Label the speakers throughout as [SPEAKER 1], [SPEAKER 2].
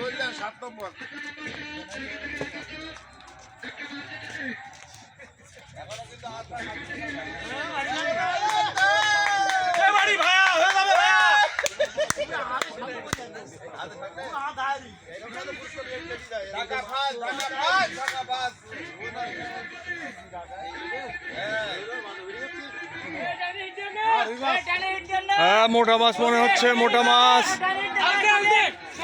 [SPEAKER 1] বললেন সাত নম্বর। টাকা পাঁচ টাকা পাঁচ টাকা পাঁচ
[SPEAKER 2] হ্যাঁ মোটা মাছ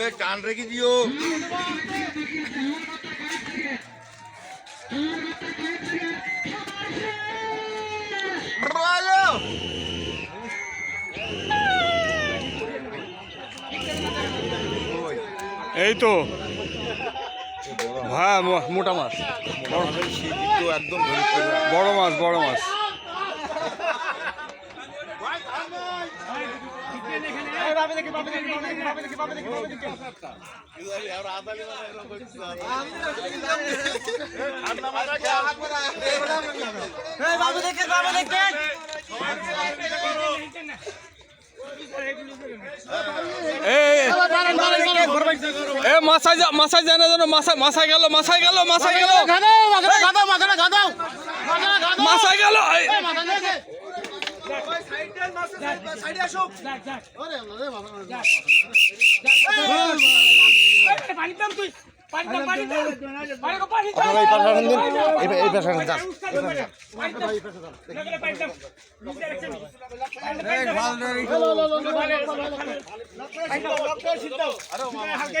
[SPEAKER 1] এ টান রেখে দিও।
[SPEAKER 2] এই তো। হ্যাঁ মোটা মাছ। বড় মাছ বড় মাছ। এই এ মাথায় যা মাথায় যায় না যেন মাথায় মাথায় গেল মাথায় গেল হালকা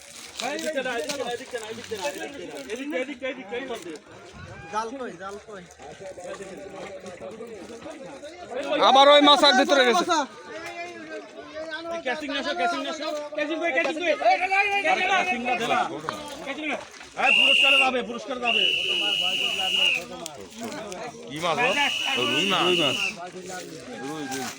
[SPEAKER 2] আবার ওই মাছার ভিতরে গেছে।
[SPEAKER 3] পুরস্কার যাবে পুরস্কার যাবে
[SPEAKER 1] কি মাছ রুই মাছ।
[SPEAKER 2] রুই মাছ।